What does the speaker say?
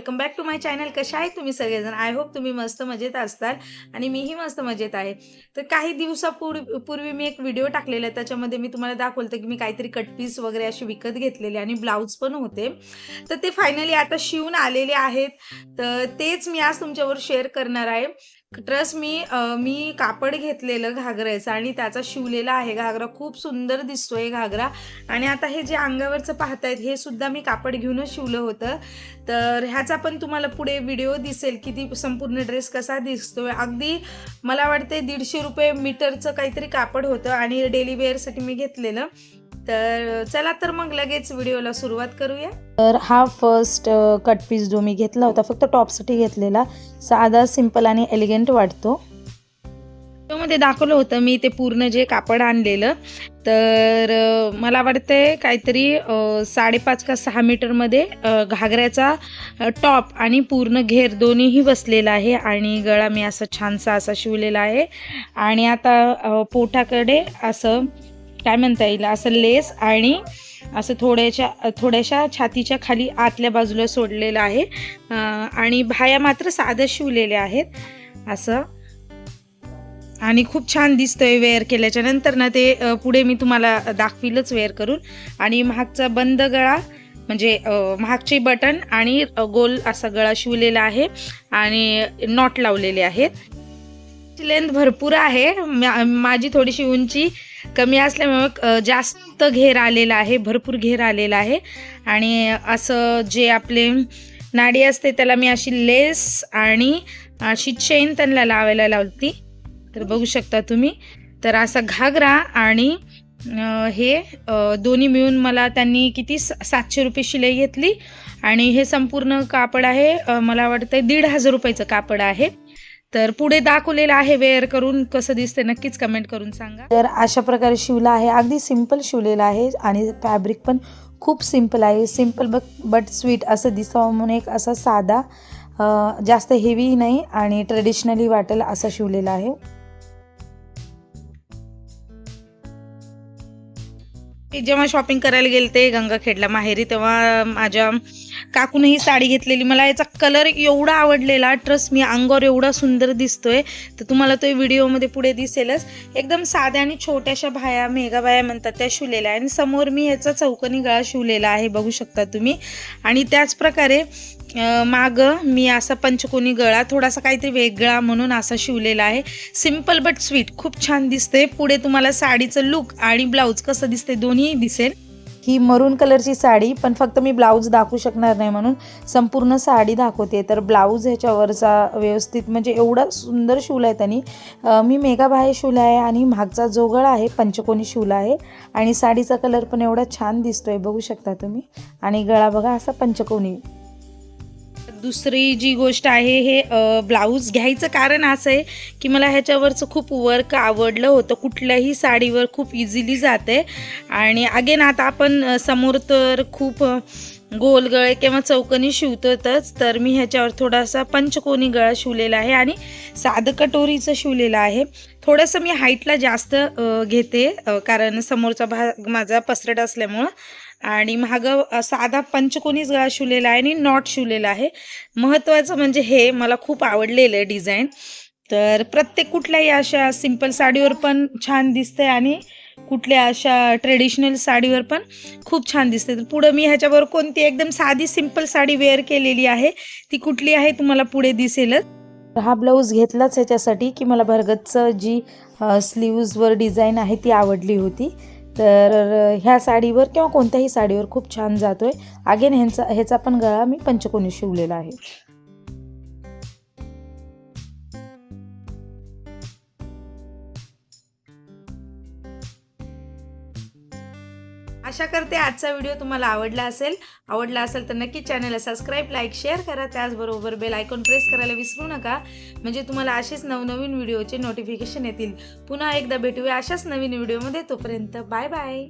Welcome back to my channel कशा आहे तुम्ही सगळेजण? आय होप तुम्ही मस्त मजेत असताल आणि मीही मस्त मजेत आहे. तर काही दिवसापूर्वी पूर्वी मी एक व्हिडिओ टाकलेला आहे. त्याच्यामध्ये मी तुम्हाला दाखवलं की मी काहीतरी कटपीस वगैरे असे विकत घेतलेले आणि ब्लाऊज पण होते. तर ते फायनली आता शिवून आलेले आहेत. तर तेच मी आज तुमच्यावर शेअर करणार आहे. ट्रस्ट मी मी कापड घेतलेलं घागरायचं आणि त्याचा शिवलेला आहे घागरा. खूप सुंदर दिसतोय घागरा. आणि आता हे जे अंगावरचं पाहतायत हे सुद्धा मी कापड घेऊनच शिवलं होतं. तर ह्याचा पण तुम्हाला पुढे व्हिडिओ दिसेल की ती संपूर्ण ड्रेस कसा दिसतोय. अगदी मला वाटते दीडशे रुपये मीटरचं काहीतरी कापड होतं आणि डेली वेअरसाठी मी घेतलेलं. तर चला तर मग लगेच व्हिडिओला सुरुवात करूया. तर हा फर्स्ट कट पीस जो मी घेतला होता फक्त टॉपसाठी घेतलेला साधा सिंपल आणि एलिगंट वाटतो. मध्ये दाखवलं होतं मी ते पूर्ण जे कापड आणलेलं. तर मला वाटतंय काहीतरी साडेपाच का सहा मीटरमध्ये घागऱ्याचा टॉप आणि पूर्ण घेर दोन्हीही बसलेला आहे आणि गळा मी असा छानसा असा शिवलेला आहे. आणि आता पोटाकडे असं काय म्हणता येईल? असं लेस आणि असं थोड्याच्या थोड्याशा छातीच्या खाली आतल्या बाजूला सोडलेलं आहे. आणि भाया मात्र साध्या शिवलेल्या आहेत. असं. आणि खूप छान दिसतंय वेअर केल्याच्यानंतर ना ते पुढे मी तुम्हाला दाखवीलच वेअर करून. आणि महागचा बंद गळा म्हणजे महागचे बटन आणि गोल असा गळा शिवलेला आहे. आणि नॉट लावलेले आहेत. लेंथ भरपूर आहे. माझी थोडीशी उंची कमी असल्यामुळे जास्त घेर आलेला आहे भरपूर घेर आलेला आहे. आणि असं जे आपले नाडी असते त्याला मी अशी लेस आणि अशी चेन त्यांना लावायला लावती. तर बघू शकता तुम्ही. तर असा घागरा आणि हे दोन्ही मिळून मला त्यांनी किती सातशे रुपये शिलाई घेतली. आणि हे संपूर्ण कापड आहे मला वाटतं दीड हजार रुपयाचं कापड आहे. तर पुढे दाखवलेलं आहे वेअर करून कसं दिसते नक्कीच कमेंट करून सांगा. तर अशा प्रकारे शिवला आहे. अगदी सिंपल शिवलेला आहे आणि फॅब्रिक पण खूप सिंपल आहे. सिंपल बट बट स्वीट असं दिसावं म्हणून एक असा साधा अं, जास्त हेवी नाही आणि ट्रेडिशनली वाटेल असा शिवलेला आहे. मी जेव्हा शॉपिंग करायला गेलते गंगाखेडला माहेरी तेव्हा माझ्या काकून ही साडी घेतलेली. मला याचा कलर एवढा आवडलेला ट्रस्ट मी अंगावर एवढा सुंदर दिसतोय. तर तुम्हाला तो व्हिडिओमध्ये पुढे दिसेलच. एकदम साध्या आणि छोट्याशा भाया मेघाबाया म्हणतात त्या शिवलेल्या आहे आणि समोर मी ह्याचा चौकनी गळा शिवलेला आहे बघू शकता तुम्ही. आणि त्याच प्रकारे मागं मी असा पंचकोनी गळा थोडासा काहीतरी वेगळा म्हणून असा शिवलेला आहे. सिंपल बट स्वीट खूप छान दिसते पुढे तुम्हाला साडीचं लुक आणि ब्लाऊज कसं दिसते दोन्ही दिसेल. ही मरून कलरची साडी पण फक्त मी ब्लाऊज दाखवू शकणार नाही म्हणून संपूर्ण साडी दाखवते. तर ब्लाऊज ह्याच्यावरचा व्यवस्थित म्हणजे एवढा सुंदर शिवला आहे त्यांनी. मी मेगा बाहे शिवला आहे आणि मागचा जो गळा आहे पंचकोनी शिवला आहे. आणि साडीचा कलर पण एवढा छान दिसतोय बघू शकता तुम्ही. आणि गळा बघा असा पंचकोनी. दुसरी जी गोष्ट आहे हे ब्लाऊज घ्यायचं कारण असं आहे की मला ह्याच्यावरचं खूप वर्क आवडलं होतं. कुठल्याही साडीवर खूप इझिली जाते. आणि अगेन आता आपण समोर तर खूप गोल गळे किंवा चौकनी शिवतोच तर मी ह्याच्यावर थोडासा पंचकोनी गळा शिवलेला आहे आणि साधं कटोरीचं शिवलेलं आहे. थोडंसं मी हाईटला जास्त घेते कारण समोरचा भाग माझा पसरट असल्यामुळं. आणि महाग साधा पंचकोनीच गळा शिवलेला आहे आणि नॉट शिवलेला आहे. महत्त्वाचं म्हणजे हे मला खूप आवडलेलं आहे डिझाईन. तर प्रत्येक कुठल्याही अशा सिंपल साडीवर पण छान दिसते आणि कुठल्या अशा ट्रेडिशनल साडीवर पण खूप छान दिसते तर पुढं मी ह्याच्यावर कोणती एकदम साधी सिंपल साडी वेअर केलेली आहे ती कुठली आहे तुम्हाला पुढे दिसेलच. हा ब्लाऊज घेतलाच ह्याच्यासाठी की मला भरगतचं जी स्लीव्जवर डिझाईन आहे ती आवडली होती. तर ह्या साडीवर किंवा कोणत्याही साडीवर खूप छान जातोय. अगेन ह्यांचा ह्याचा पण गळा मी पंचकोनी शिवलेला आहे. आशा करते आजचा व्हिडिओ तुम्हाला आवडला असेल. आवडला असेल तर नक्की चॅनलला सबस्क्राईब लाईक शेअर करा. त्याचबरोबर बेल आयकॉन प्रेस करायला विसरू नका. म्हणजे तुम्हाला असेच नवनवीन व्हिडिओचे नोटिफिकेशन येतील. पुन्हा एकदा भेटूया अशाच नवीन व्हिडिओमध्ये. तोपर्यंत बाय बाय